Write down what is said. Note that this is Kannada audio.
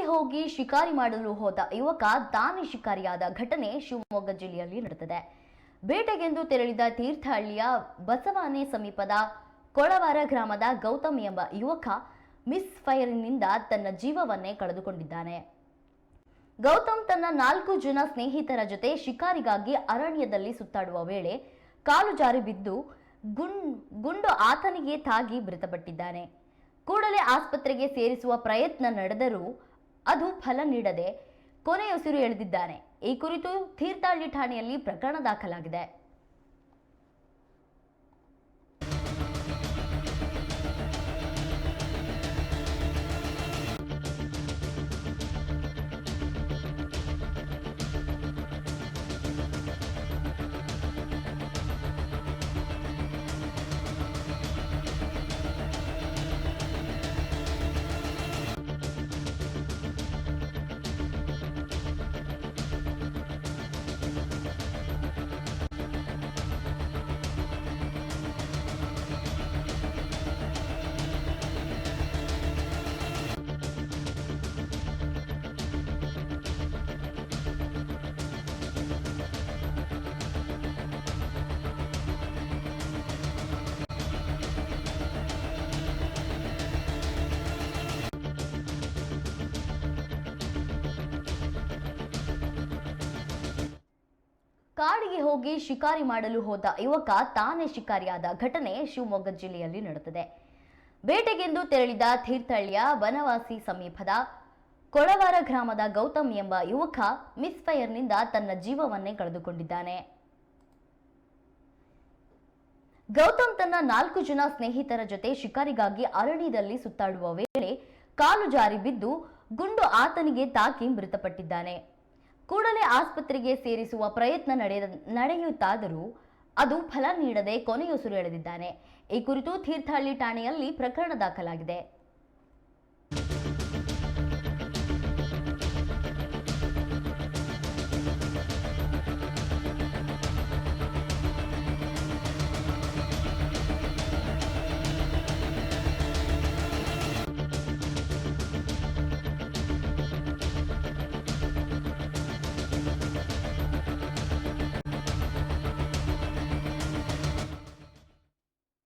ಹೋಗಿ ಶಿಕಾರಿ ಮಾಡಲು ಹೋದ ಯುವಕ ತಾನೇ ಶಿಕಾರಿಯಾದ ಘಟನೆ ಶಿವಮೊಗ್ಗ ಜಿಲ್ಲೆಯಲ್ಲಿ ನಡೆದಿದೆ. ಬೇಟೆಗೆಂದು ತೆರಳಿದ ತೀರ್ಥಹಳ್ಳಿಯ ಬಸವಾನೆ ಸಮೀಪದ ಕೊಳವಾರ ಗ್ರಾಮದ ಗೌತಮ್ ಎಂಬ ಯುವಕ ಮಿಸ್ ಫೈರ್ನಿಂದ ತನ್ನ ಜೀವವನ್ನೇ ಕಳೆದುಕೊಂಡಿದ್ದಾನೆ. ಗೌತಮ್ ತನ್ನ ನಾಲ್ಕು ಜನ ಸ್ನೇಹಿತರ ಜೊತೆ ಶಿಕಾರಿಗಾಗಿ ಅರಣ್ಯದಲ್ಲಿ ಸುತ್ತಾಡುವ ವೇಳೆ ಕಾಲು ಜಾರಿ ಬಿದ್ದು ಗುಂಡು ಆತನಿಗೆ ತಾಗಿ ಮೃತಪಟ್ಟಿದ್ದಾನೆ. ಕೂಡಲೇ ಆಸ್ಪತ್ರೆಗೆ ಸೇರಿಸುವ ಪ್ರಯತ್ನ ನಡೆದರೂ ಅದು ಫಲ ನೀಡದೆ ಕೊನೆಯುಸಿರು ಎಳೆದಿದ್ದಾನೆ. ಈ ಕುರಿತು ತೀರ್ಥಹಳ್ಳಿ ಠಾಣೆಯಲ್ಲಿ ಪ್ರಕರಣ ದಾಖಲಾಗಿದೆ. ಕಾಡಿಗೆ ಹೋಗಿ ಶಿಕಾರಿ ಮಾಡಲು ಹೋದ ಯುವಕ ತಾನೇ ಶಿಕಾರಿಯಾದ ಘಟನೆ ಶಿವಮೊಗ್ಗ ಜಿಲ್ಲೆಯಲ್ಲಿ ನಡೆದಿದೆ. ಬೇಟೆಗೆಂದು ತೆರಳಿದ ತೀರ್ಥಹಳ್ಳಿಯ ವನವಾಸಿ ಸಮೀಪದ ಕೊಳವಾರ ಗ್ರಾಮದ ಗೌತಮ್ ಎಂಬ ಯುವಕ ಮಿಸ್ಫೈರ್ನಿಂದ ತನ್ನ ಜೀವವನ್ನೇ ಕಳೆದುಕೊಂಡಿದ್ದಾನೆ. ಗೌತಮ್ ತನ್ನ ನಾಲ್ಕು ಜನ ಸ್ನೇಹಿತರ ಜೊತೆ ಶಿಕಾರಿಗಾಗಿ ಅರಣ್ಯದಲ್ಲಿ ಸುತ್ತಾಡುವ ವೇಳೆ ಕಾಲು ಜಾರಿ ಬಿದ್ದು ಗುಂಡು ಆತನಿಗೆ ತಾಕಿ ಮೃತಪಟ್ಟಿದ್ದಾನೆ. ಕೂಡಲೇ ಆಸ್ಪತ್ರೆಗೆ ಸೇರಿಸುವ ಪ್ರಯತ್ನ ನಡೆದ ನಡೆಯುತ್ತಾದರೂ ಅದು ಫಲ ನೀಡದೆ ಕೊನೆಯುಸಿರು ಎಳೆದಿದ್ದಾನೆ ಈ ಕುರಿತು ತೀರ್ಥಹಳ್ಳಿ ಠಾಣೆಯಲ್ಲಿ ಪ್ರಕರಣ ದಾಖಲಾಗಿದೆ.